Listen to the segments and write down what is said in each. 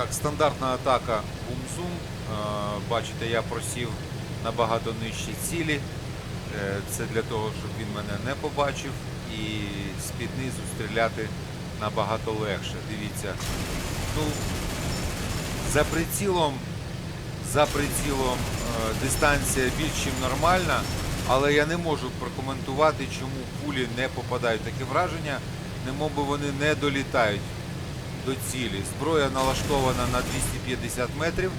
Так, стандартна атака Бумзум. Бачите, я просів набагато нижчі цілі. Е, Це для того, щоб він мене не побачив і з-під низу стріляти набагато легше. Дивіться. Ну, за прицілом, за прицілом е, дистанція більш чим нормальна, але я не можу прокоментувати, чому пулі не попадають. Таке враження, немов би вони не долітають до цілі. Зброя налаштована на 250 метрів.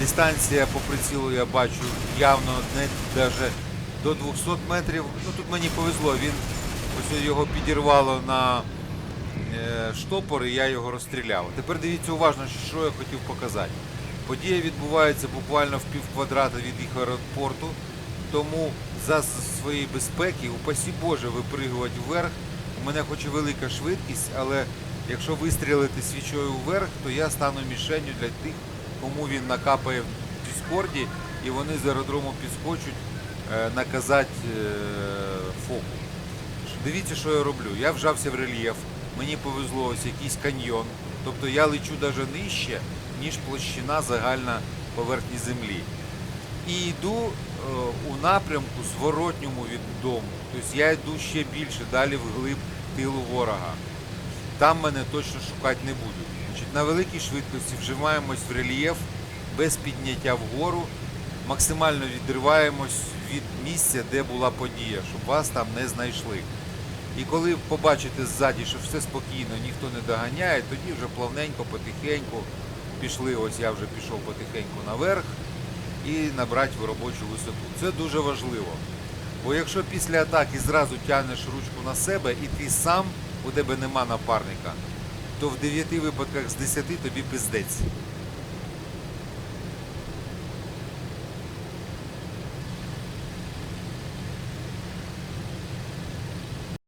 Дистанція по прицілу я бачу явно не навіть до 200 метрів. Ну тут мені повезло, він ось його підірвало на е, штопор і я його розстріляв. Тепер дивіться уважно, що я хотів показати. Подія відбувається буквально в пів квадрата від їх аеропорту, тому за своєї безпеки, упасі Боже, випригувати вверх. У мене хоч і велика швидкість, але якщо вистрілити свічою вверх, то я стану мішенню для тих, кому він накапає в Діскорді, і вони з аеродрому підскочуть е, наказати е, фоку. Дивіться, що я роблю. Я вжався в рельєф, мені повезло ось якийсь каньйон. Тобто я лечу навіть нижче, ніж площина загальна поверхні землі. І йду е, у напрямку зворотньому від дому. Тобто я йду ще більше, далі вглиб тилу ворога. Там мене точно шукати не будуть. Значить, на великій швидкості вживаємось в рельєф без підняття вгору, максимально відриваємось від місця, де була подія, щоб вас там не знайшли. І коли побачите ззаді, що все спокійно, ніхто не доганяє, тоді вже плавненько, потихеньку пішли. Ось я вже пішов потихеньку наверх і набрати в робочу висоту. Це дуже важливо. Бо якщо після атаки зразу тягнеш ручку на себе і ти сам, у тебе нема напарника, то в 9 випадках з 10 тобі пиздець.